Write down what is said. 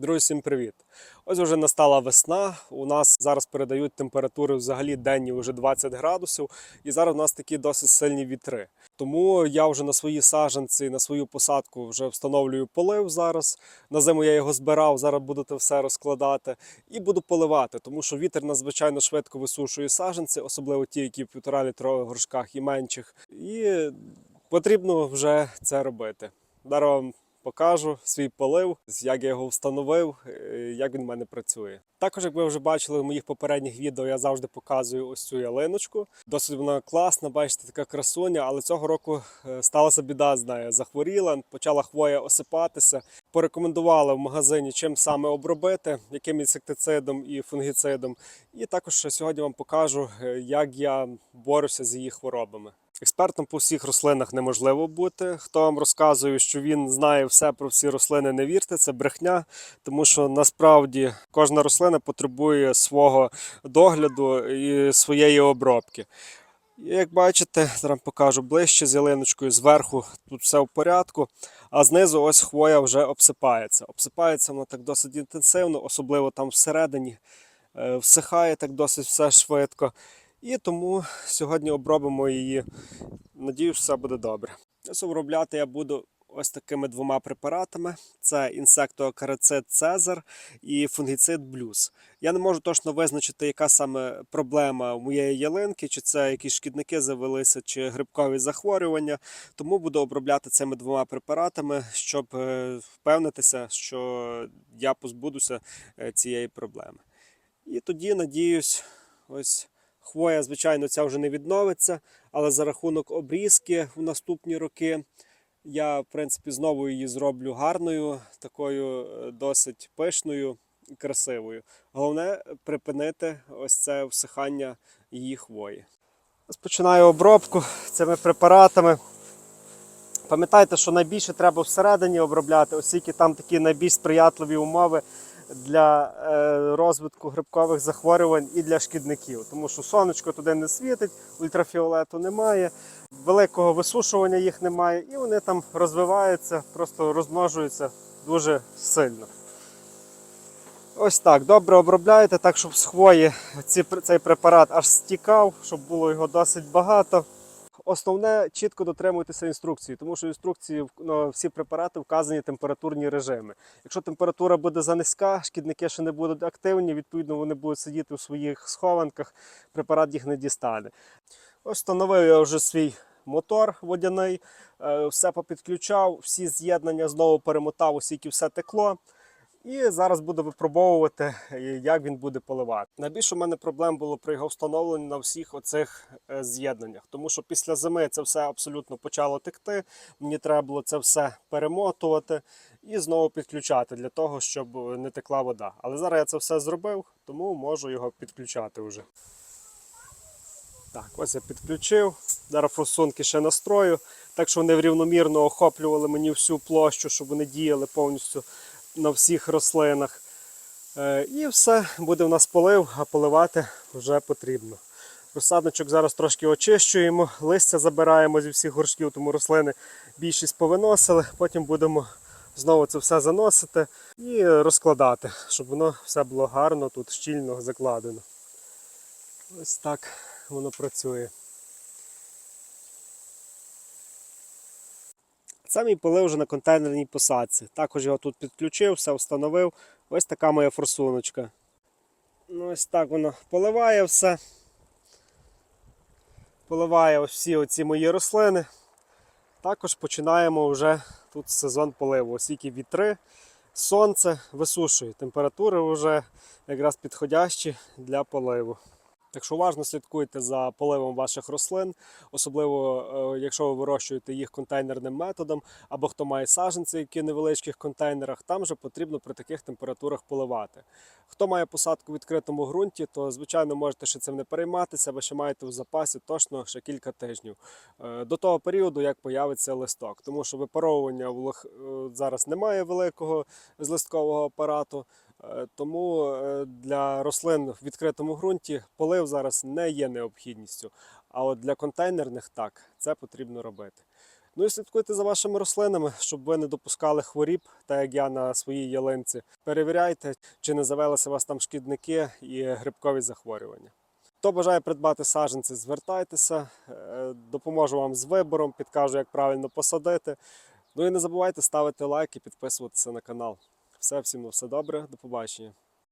Друзі, всім привіт! Ось вже настала весна. У нас зараз передають температури взагалі денні вже 20 градусів, і зараз у нас такі досить сильні вітри. Тому я вже на свої саджанці, на свою посадку вже встановлюю полив зараз. На зиму я його збирав, зараз буду це все розкладати і буду поливати, тому що вітер надзвичайно швидко висушує саджанці, особливо ті, які в півтора літрових горшках і менших. І потрібно вже це робити. Вам покажу свій полив, як я його встановив, е, як він в мене працює. Також, як ви вже бачили в моїх попередніх відео, я завжди показую ось цю ялиночку. Досить вона класна, бачите, така красуня, але цього року е, сталася біда з. Захворіла, почала хвоя осипатися. Порекомендували в магазині, чим саме обробити, яким інсектицидом і фунгіцидом. І також сьогодні вам покажу, е, як я борюся з її хворобами. Експертом по всіх рослинах неможливо бути. Хто вам розказує, що він знає все про всі рослини, не вірте, це брехня, тому що насправді кожна рослина потребує свого догляду і своєї обробки. Як бачите, зараз покажу ближче з ялиночкою, зверху тут все в порядку, а знизу ось хвоя вже обсипається. Обсипається вона так досить інтенсивно, особливо там всередині. Е, Всихає так досить все швидко. І тому сьогодні обробимо її. Надіюсь, все буде добре. Ось обробляти я буду ось такими двома препаратами: це інсектоакарицид Цезар і фунгіцид Блюз. Я не можу точно визначити, яка саме проблема у моєї ялинки, чи це якісь шкідники завелися, чи грибкові захворювання. Тому буду обробляти цими двома препаратами, щоб е, впевнитися, що я позбудуся е, цієї проблеми. І тоді, надіюсь, ось. Хвоя, звичайно, ця вже не відновиться, але за рахунок обрізки в наступні роки я, в принципі, знову її зроблю гарною, такою е, досить пишною і красивою. Головне припинити ось це всихання її хвої. Розпочинаю обробку цими препаратами. Пам'ятайте, що найбільше треба всередині обробляти, оскільки там такі найбільш сприятливі умови для е, розвитку грибкових захворювань і для шкідників, тому що сонечко туди не світить, ультрафіолету немає, великого висушування їх немає, і вони там розвиваються, просто розмножуються дуже сильно. Ось так, добре обробляєте, так, щоб з хвої цей препарат аж стікав, щоб було його досить багато. Основне чітко дотримуйтеся інструкції, тому що інструкції ну, всі препарати вказані температурні режими. Якщо температура буде занизька, шкідники ще не будуть активні, відповідно вони будуть сидіти у своїх схованках, препарат їх не дістане. Ось я вже свій мотор водяний, е, все попідключав, всі з'єднання знову перемотав, оскільки все текло. І зараз буду випробовувати, е, як він буде поливати. Найбільше у мене проблем було при його встановленні на всіх оцих е, з'єднаннях, тому що після зими це все абсолютно почало текти. Мені треба було це все перемотувати і знову підключати для того, щоб не текла вода. Але зараз я це все зробив, тому можу його підключати вже. Так, ось я підключив. Зараз форсунки ще настрою, так що вони рівномірно охоплювали мені всю площу, щоб вони діяли повністю на всіх рослинах. Е, І все, буде в нас полив, а поливати вже потрібно. Розсадничок зараз трошки очищуємо, листя забираємо зі всіх горшків, тому рослини більшість повиносили. Потім будемо знову це все заносити і розкладати, щоб воно все було гарно, тут щільно закладено. Ось так воно працює. Це мій полив вже на контейнерній посадці. Також його тут підключив, все встановив. Ось така моя форсуночка. Ну, Ось так воно поливає все. Поливає ось всі оці мої рослини. Також починаємо вже тут сезон поливу. Оскільки вітри, сонце висушує. Температури вже якраз підходящі для поливу. Так що уважно слідкуйте за поливом ваших рослин, особливо е, якщо ви вирощуєте їх контейнерним методом, або хто має саджанці, які в невеличких контейнерах, там же потрібно при таких температурах поливати. Хто має посадку в відкритому ґрунті, то звичайно можете ще цим не перейматися, ви ще маєте в запасі точно ще кілька тижнів е, до того періоду, як появиться листок. Тому що випаровування е, зараз немає великого з листкового апарату. Е, Тому е, для рослин в відкритому ґрунті полив зараз не є необхідністю. А от для контейнерних так, це потрібно робити. Ну і слідкуйте за вашими рослинами, щоб ви не допускали хворіб, так як я на своїй ялинці. Перевіряйте, чи не завелися у вас там шкідники і грибкові захворювання. Хто бажає придбати саджанці, звертайтеся, е, допоможу вам з вибором, підкажу, як правильно посадити. Ну і не забувайте ставити лайк і підписуватися на канал. Все, всім на все добре, до побачення.